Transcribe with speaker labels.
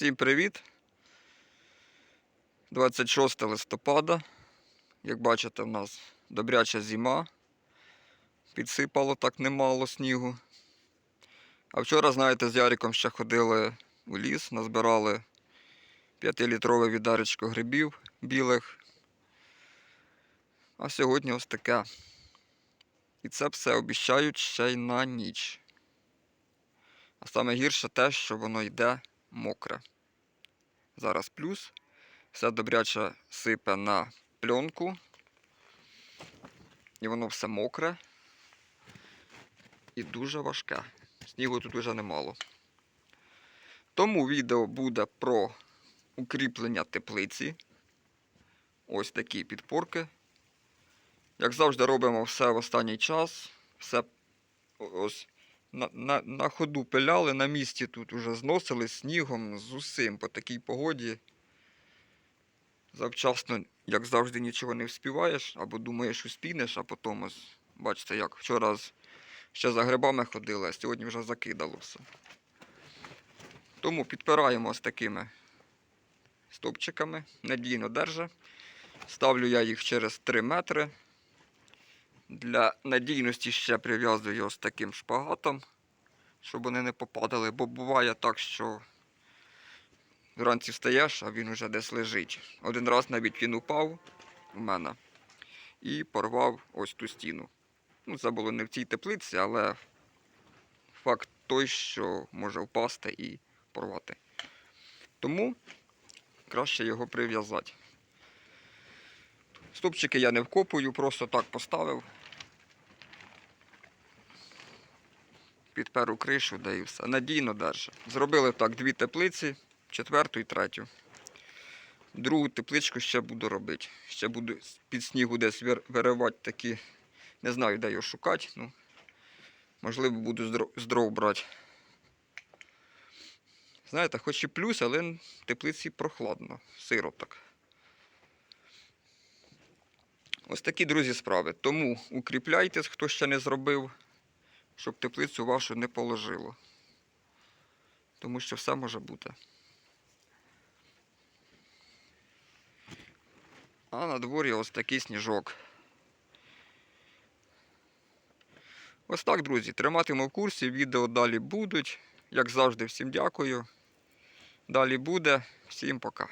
Speaker 1: Всім привіт! 26 листопада. Як бачите, в нас добряча зима. Підсипало так немало снігу. А вчора, знаєте, з Яриком ще ходили у ліс, назбирали 5-літрове відаречко грибів білих. А сьогодні ось таке. І це все обіщають ще й на ніч. А саме гірше те, що воно йде мокре. Зараз плюс. Все добряче сипе на пленку. І воно все мокре. І дуже важке. Снігу тут вже немало. Тому відео буде про укріплення теплиці. Ось такі підпорки. Як завжди, робимо все в останній час. Все ось на, на, ходу пиляли, на місці тут уже зносили снігом з усім по такій погоді. Завчасно, як завжди, нічого не вспіваєш, або думаєш, успінеш, а потім ось, бачите, як вчора ще за грибами ходили, а сьогодні вже закидало все. Тому підпираємо з такими стопчиками, надійно держа. Ставлю я їх через 3 метри. Для надійності ще прив'язую ось таким шпагатом, щоб вони не попадали, бо буває так, що вранці встаєш, а він уже десь лежить. Один раз навіть він упав у мене і порвав ось ту стіну. Ну, це було не в цій теплиці, але факт той, що може впасти і порвати. Тому краще його прив'язати. Стопчики я не вкопую, просто так поставив. Підперу кришу, да і все. Надійно держить. Зробили так дві теплиці, четверту і третю. Другу тепличку ще буду робити. Ще буду під снігу десь виривати такі. Не знаю, де його шукати. Ну, можливо, буду з дров, брати. Знаєте, хоч і плюс, але теплиці прохладно, сиро так. Ось такі, друзі, справи. Тому укріпляйтесь, хто ще не зробив, щоб теплицю вашу не положило. Тому що все може бути. А на дворі ось такий сніжок. Ось так, друзі, триматиму в курсі, відео далі будуть. Як завжди, всім дякую. Далі буде. Всім пока.